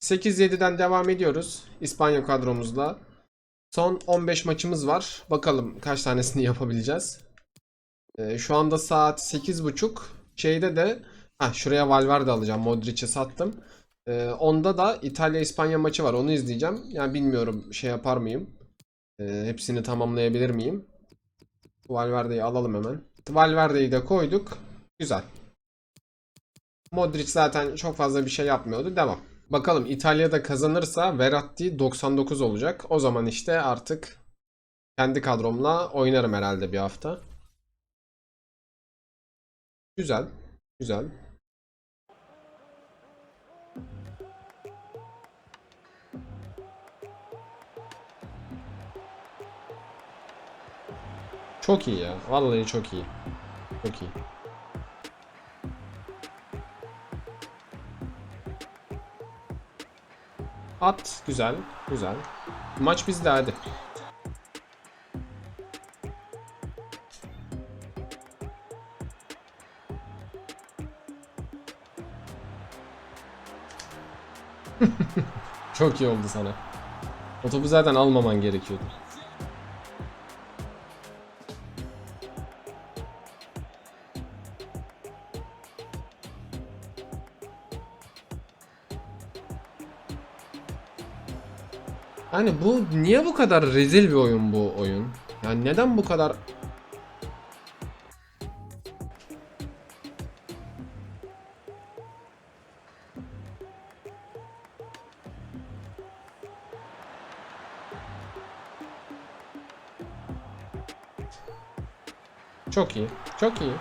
...8-7'den devam ediyoruz İspanya kadromuzla. Son 15 maçımız var. Bakalım kaç tanesini yapabileceğiz. Ee, şu anda saat 8.30. Şeyde de... Ha şuraya Valverde alacağım. Modric'i sattım. Ee, onda da İtalya-İspanya maçı var. Onu izleyeceğim. Yani bilmiyorum şey yapar mıyım. Ee, hepsini tamamlayabilir miyim? Valverde'yi alalım hemen. Valverde'yi de koyduk. Güzel. Modric zaten çok fazla bir şey yapmıyordu. Devam. Bakalım İtalya'da kazanırsa Verratti 99 olacak. O zaman işte artık kendi kadromla oynarım herhalde bir hafta. Güzel. Güzel. Çok iyi ya. Vallahi çok iyi. Çok iyi. At. Güzel. Güzel. Maç bizde hadi. Çok iyi oldu sana. O zaten almaman gerekiyordu. Yani bu niye bu kadar rezil bir oyun bu oyun? Yani neden bu kadar Çok iyi. Çok iyi.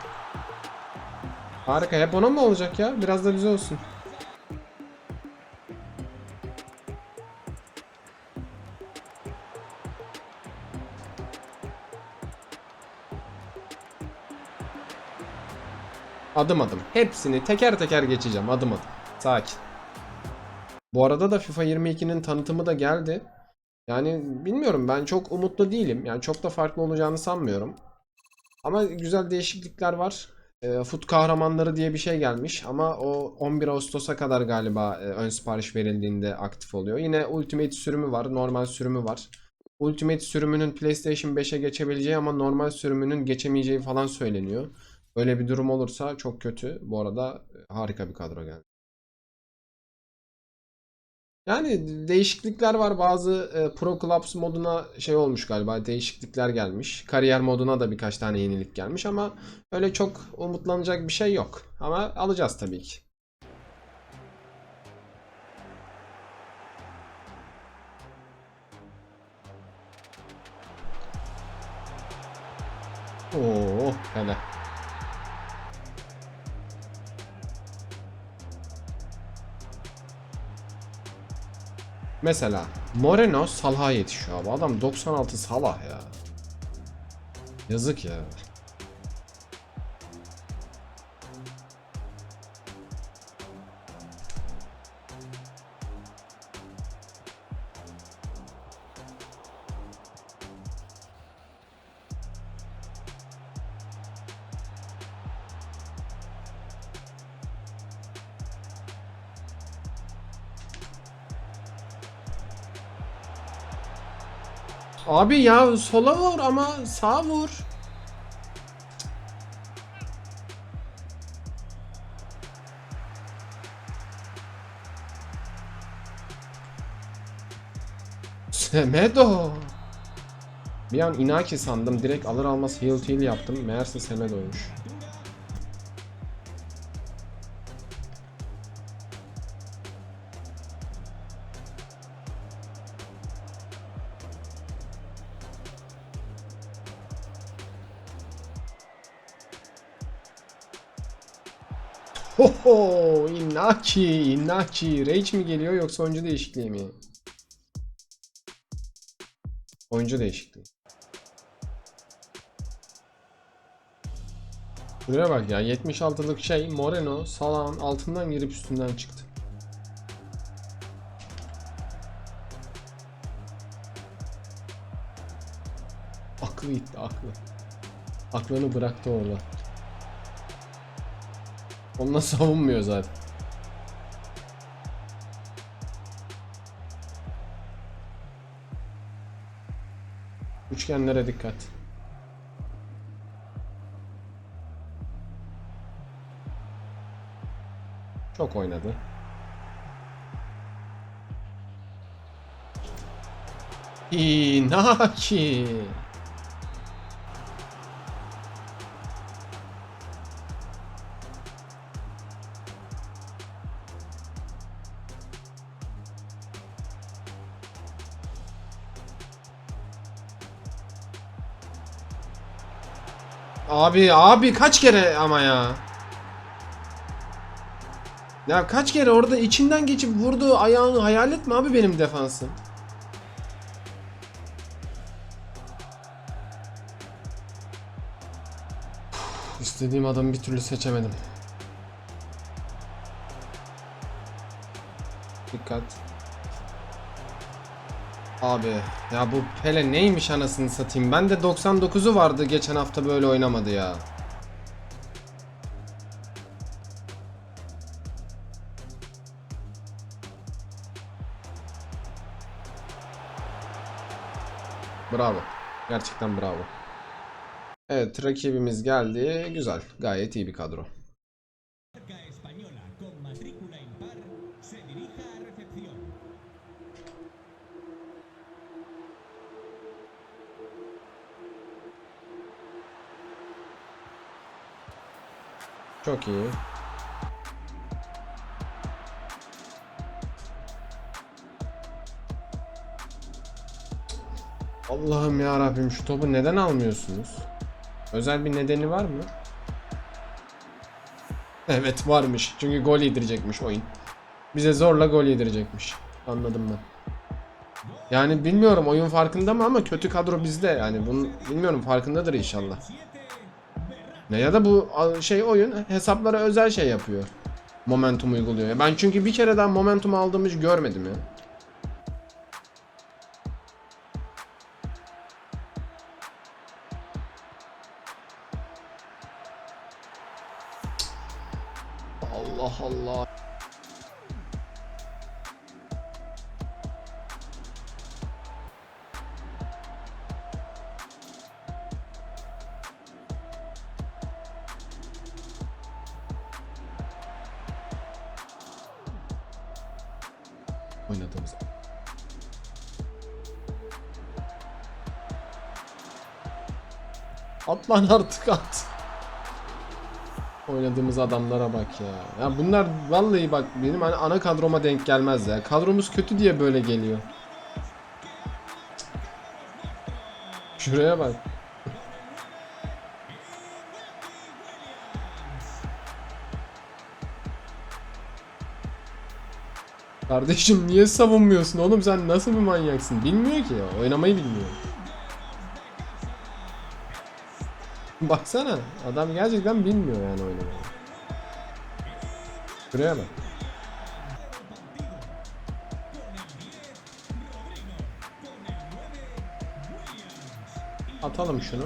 Harika. Hep ona mı olacak ya? Biraz da bize olsun. Adım adım. Hepsini teker teker geçeceğim. Adım adım. Sakin. Bu arada da FIFA 22'nin tanıtımı da geldi. Yani bilmiyorum ben çok umutlu değilim. Yani çok da farklı olacağını sanmıyorum. Ama güzel değişiklikler var. E, Foot kahramanları diye bir şey gelmiş ama o 11 Ağustos'a kadar galiba e, ön sipariş verildiğinde aktif oluyor. Yine Ultimate sürümü var, normal sürümü var. Ultimate sürümünün PlayStation 5'e geçebileceği ama normal sürümünün geçemeyeceği falan söyleniyor. Öyle bir durum olursa çok kötü. Bu arada e, harika bir kadro geldi. Yani değişiklikler var. Bazı e, Pro Clubs moduna şey olmuş galiba. Değişiklikler gelmiş. Kariyer moduna da birkaç tane yenilik gelmiş ama öyle çok umutlanacak bir şey yok. Ama alacağız tabii ki. Oo, hele. Mesela Moreno Salah'a yetişiyor abi. Adam 96 Salah ya. Yazık ya. Abi ya sola vur ama sağa vur. Semedo. Bir an Inaki sandım. Direkt alır almaz heal heal yaptım. Meğerse Semedo'ymuş. Hoho Inaki Inaki Rage mi geliyor yoksa oyuncu değişikliği mi? Oyuncu değişikliği. Buraya bak ya 76'lık şey Moreno Salah'ın altından girip üstünden çıktı. Aklı gitti aklı. Aklını bıraktı orada. Onunla savunmuyor zaten. Üçgenlere dikkat. Çok oynadı. Inaki. Abi abi kaç kere ama ya. Ya kaç kere orada içinden geçip vurduğu ayağını hayal etme abi benim defansım. İstediğim adamı bir türlü seçemedim. Dikkat. Abi ya bu Pele neymiş anasını satayım. Ben de 99'u vardı geçen hafta böyle oynamadı ya. Bravo. Gerçekten bravo. Evet rakibimiz geldi. Güzel. Gayet iyi bir kadro. Çok iyi. Allah'ım ya Rabbim şu topu neden almıyorsunuz? Özel bir nedeni var mı? Evet varmış. Çünkü gol yedirecekmiş oyun. Bize zorla gol yedirecekmiş. Anladım ben. Yani bilmiyorum oyun farkında mı ama kötü kadro bizde. Yani bunu bilmiyorum farkındadır inşallah. Ne ya da bu şey oyun hesaplara özel şey yapıyor. Momentum uyguluyor. Ben çünkü bir kere daha momentum aldığımı hiç görmedim ya. Oynadığımız. At lan artık at. Oynadığımız adamlara bak ya. Ya bunlar vallahi bak benim hani ana kadroma denk gelmez ya. Kadromuz kötü diye böyle geliyor. Şuraya bak. Kardeşim niye savunmuyorsun oğlum sen nasıl bir manyaksın? Bilmiyor ki ya. Oynamayı bilmiyor. Baksana adam gerçekten bilmiyor yani oynamayı. Şuraya bak. Atalım şunu.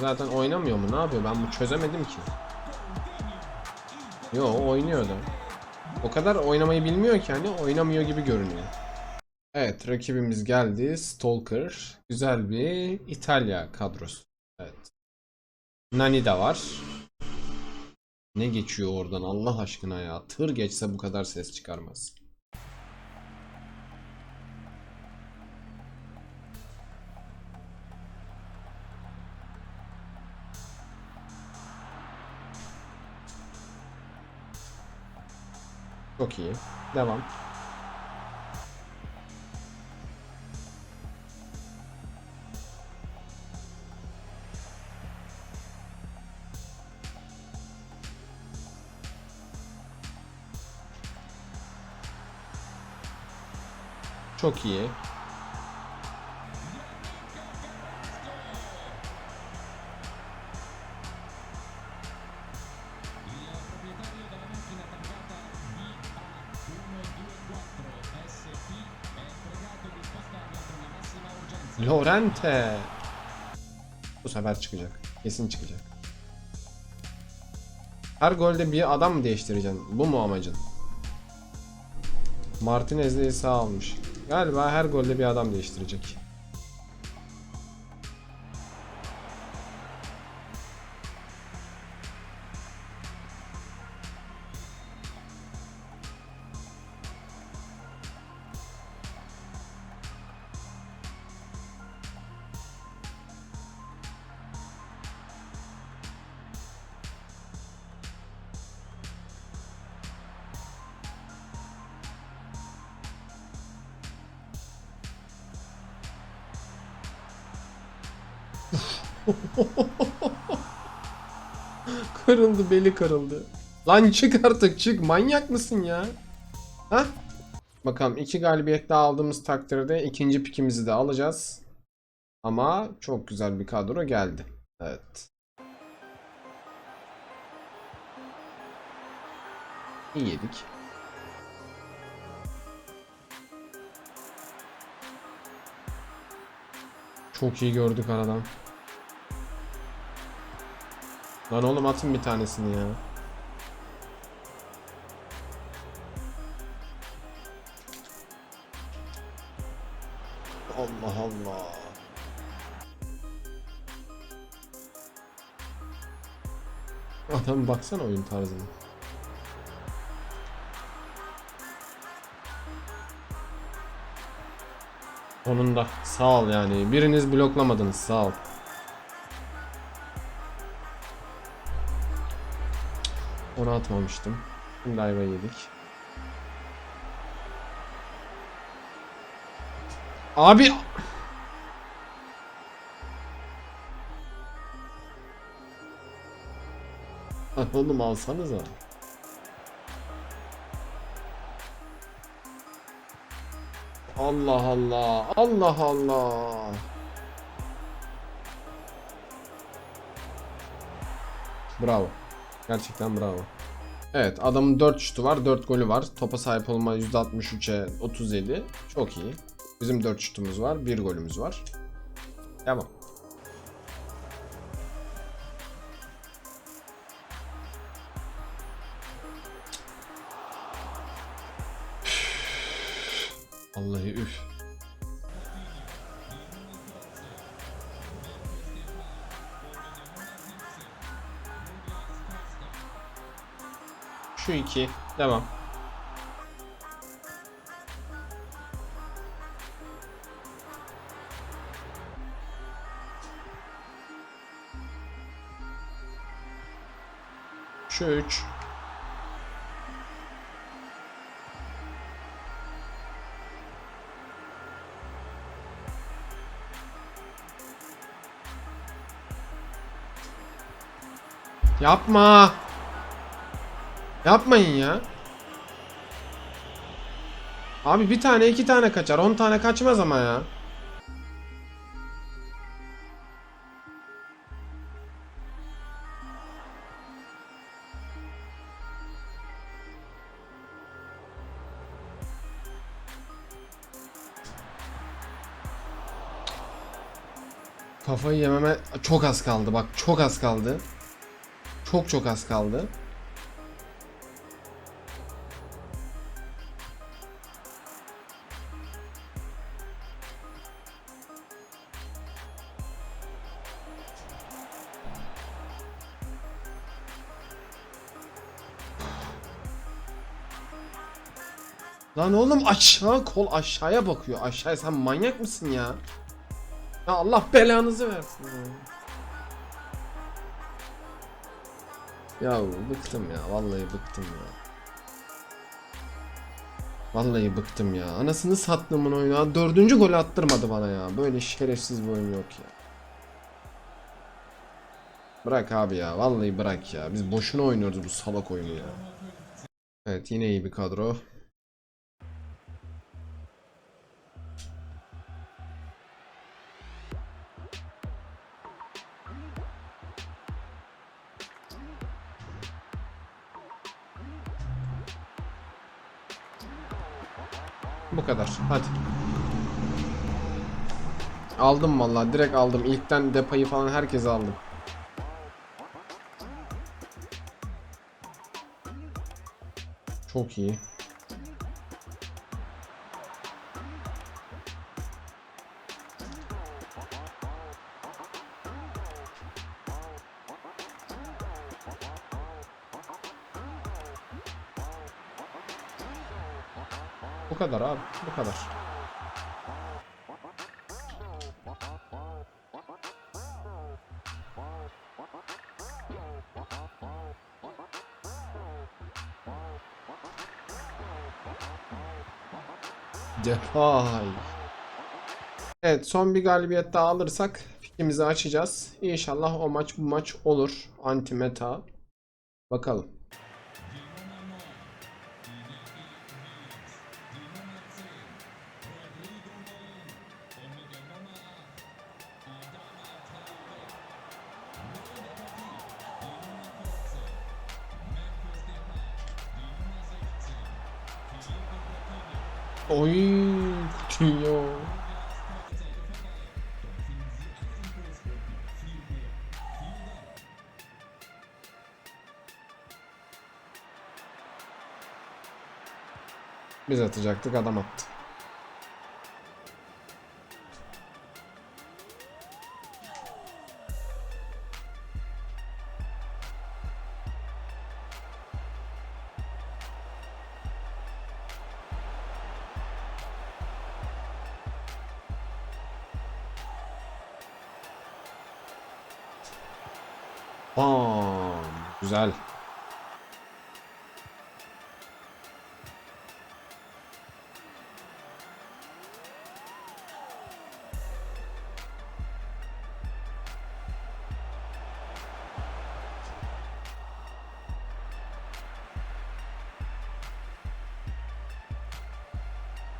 Zaten oynamıyor mu? Ne yapıyor? Ben bu çözemedim ki. Yo oynuyor da. O kadar oynamayı bilmiyor ki hani oynamıyor gibi görünüyor. Evet rakibimiz geldi. Stalker. Güzel bir İtalya kadrosu. Evet. Nani de var. Ne geçiyor oradan Allah aşkına ya. Tır geçse bu kadar ses çıkarmaz. Çok iyi. Devam. Çok iyi. Lorente. Bu sefer çıkacak. Kesin çıkacak. Her golde bir adam mı değiştireceksin? Bu mu amacın? Martinez'de sağ almış. Galiba her golde bir adam değiştirecek. Kırıldı beli kırıldı. Lan çık artık çık manyak mısın ya? Ha? Bakalım iki galibiyet daha aldığımız takdirde ikinci pikimizi de alacağız. Ama çok güzel bir kadro geldi. Evet. İyi yedik. Çok iyi gördük aradan. Lan oğlum atın bir tanesini ya. Allah Allah. Adam baksana oyun tarzına. Sonunda. Sağ ol yani. Biriniz bloklamadınız. Sağ ol. Onu atmamıştım. Şimdi ayva yedik. Abi Oğlum alsanıza. Allah Allah. Allah Allah. Bravo. Gerçekten bravo. Evet adamın 4 şutu var 4 golü var. Topa sahip olma %63'e 37. Çok iyi. Bizim 4 şutumuz var 1 golümüz var. Devam. Vallahi üf. Şu iki. Devam. Şu üç. Yapma. Yapmayın ya. Abi bir tane iki tane kaçar. On tane kaçmaz ama ya. Kafayı yememe çok az kaldı bak çok az kaldı. Çok çok az kaldı. Lan oğlum aşağı kol aşağıya bakıyor. Aşağıya sen manyak mısın ya? Ya Allah belanızı versin. Ya. Ya bıktım ya. Vallahi bıktım ya. Vallahi bıktım ya. Anasını sattığımın oyunu. Dördüncü golü attırmadı bana ya. Böyle şerefsiz bir oyun yok ya. Bırak abi ya. Vallahi bırak ya. Biz boşuna oynuyoruz bu salak oyunu ya. Evet yine iyi bir kadro. Kadar. Hadi. Aldım vallahi direkt aldım. İlkten depayı falan herkese aldım. Çok iyi. Bu kadar abi. Bu kadar. Depay. Evet son bir galibiyet daha alırsak fikrimizi açacağız. İnşallah o maç bu maç olur. Anti meta. Bakalım. Oy, Coutinho. Biz atacaktık adam attı. Bam. Güzel.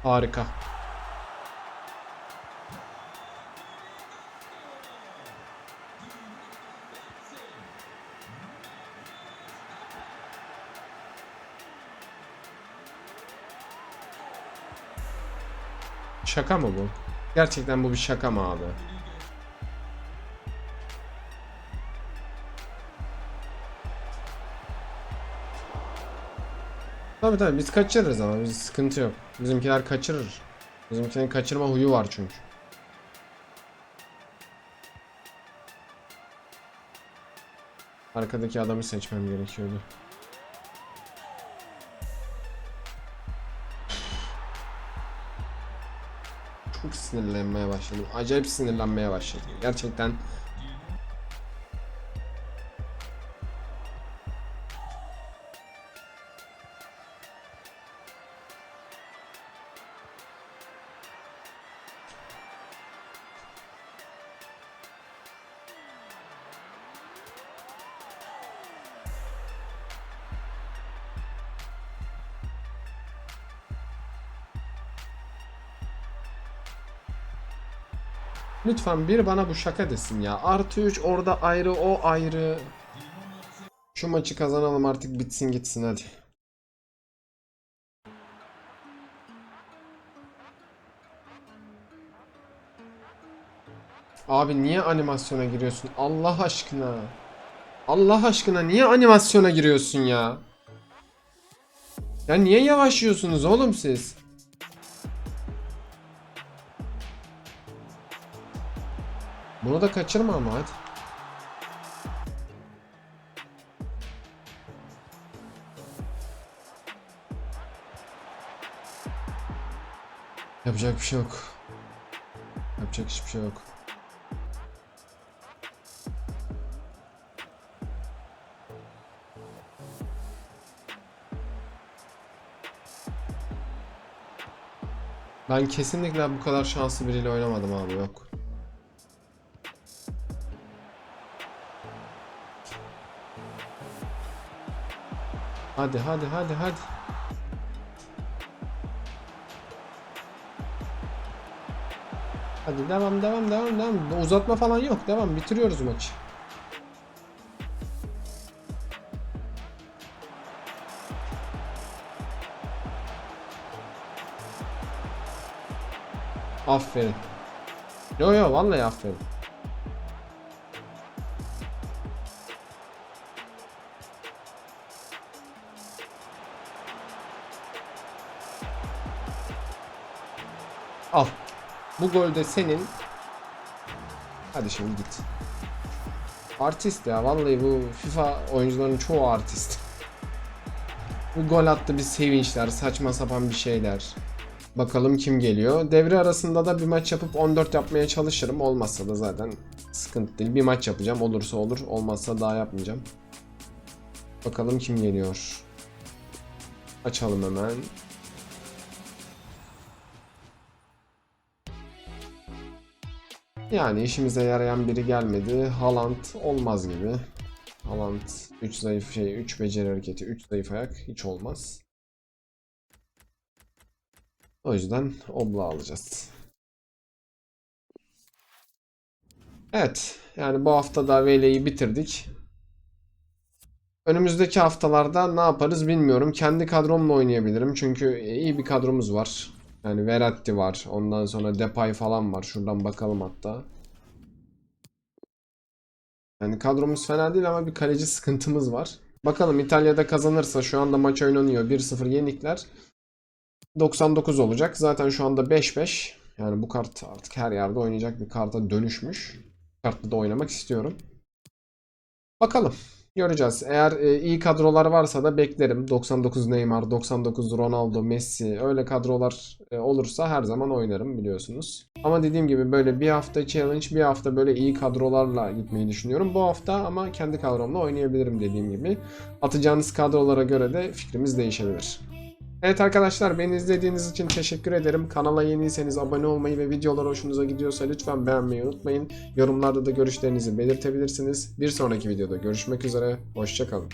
Harika. Şaka mı bu? Gerçekten bu bir şaka mı abi? Tabii tabii biz kaçırırız ama biz sıkıntı yok. Bizimkiler kaçırır. Bizimkilerin kaçırma huyu var çünkü. Arkadaki adamı seçmem gerekiyordu. Sinirlenmeye başladım. Acayip sinirlenmeye başladım. Gerçekten Lütfen bir bana bu şaka desin ya. Artı 3 orada ayrı o ayrı. Şu maçı kazanalım artık bitsin gitsin hadi. Abi niye animasyona giriyorsun? Allah aşkına. Allah aşkına niye animasyona giriyorsun ya? Ya niye yavaşlıyorsunuz oğlum siz? Bunu da kaçırma ama hadi. Yapacak bir şey yok. Yapacak hiçbir şey yok. Ben kesinlikle bu kadar şanslı biriyle oynamadım abi yok. Hadi hadi hadi hadi. Hadi devam devam devam devam. Uzatma falan yok. Devam bitiriyoruz maçı. Aferin. Yo yo vallahi aferin. Al. Bu gol de senin. Hadi şimdi git. Artist ya vallahi bu FIFA oyuncuların çoğu artist. Bu gol attı bir sevinçler, saçma sapan bir şeyler. Bakalım kim geliyor. Devre arasında da bir maç yapıp 14 yapmaya çalışırım. Olmazsa da zaten sıkıntı değil. Bir maç yapacağım. Olursa olur. Olmazsa daha yapmayacağım. Bakalım kim geliyor. Açalım hemen. Yani işimize yarayan biri gelmedi. Haaland olmaz gibi. Haaland 3 zayıf şey 3 beceri hareketi 3 zayıf ayak hiç olmaz. O yüzden Obla alacağız. Evet. Yani bu hafta da Vele'yi bitirdik. Önümüzdeki haftalarda ne yaparız bilmiyorum. Kendi kadromla oynayabilirim. Çünkü iyi bir kadromuz var. Yani Verratti var. Ondan sonra Depay falan var. Şuradan bakalım hatta. Yani kadromuz fena değil ama bir kaleci sıkıntımız var. Bakalım İtalya'da kazanırsa şu anda maç oynanıyor. 1-0 yenikler. 99 olacak. Zaten şu anda 5-5. Yani bu kart artık her yerde oynayacak bir karta dönüşmüş. Kartla da oynamak istiyorum. Bakalım. Göreceğiz. Eğer e, iyi kadrolar varsa da beklerim. 99 Neymar, 99 Ronaldo, Messi öyle kadrolar e, olursa her zaman oynarım biliyorsunuz. Ama dediğim gibi böyle bir hafta challenge, bir hafta böyle iyi kadrolarla gitmeyi düşünüyorum. Bu hafta ama kendi kadromla oynayabilirim dediğim gibi. Atacağınız kadrolara göre de fikrimiz değişebilir. Evet arkadaşlar beni izlediğiniz için teşekkür ederim. Kanala yeniyseniz abone olmayı ve videolar hoşunuza gidiyorsa lütfen beğenmeyi unutmayın. Yorumlarda da görüşlerinizi belirtebilirsiniz. Bir sonraki videoda görüşmek üzere. Hoşçakalın.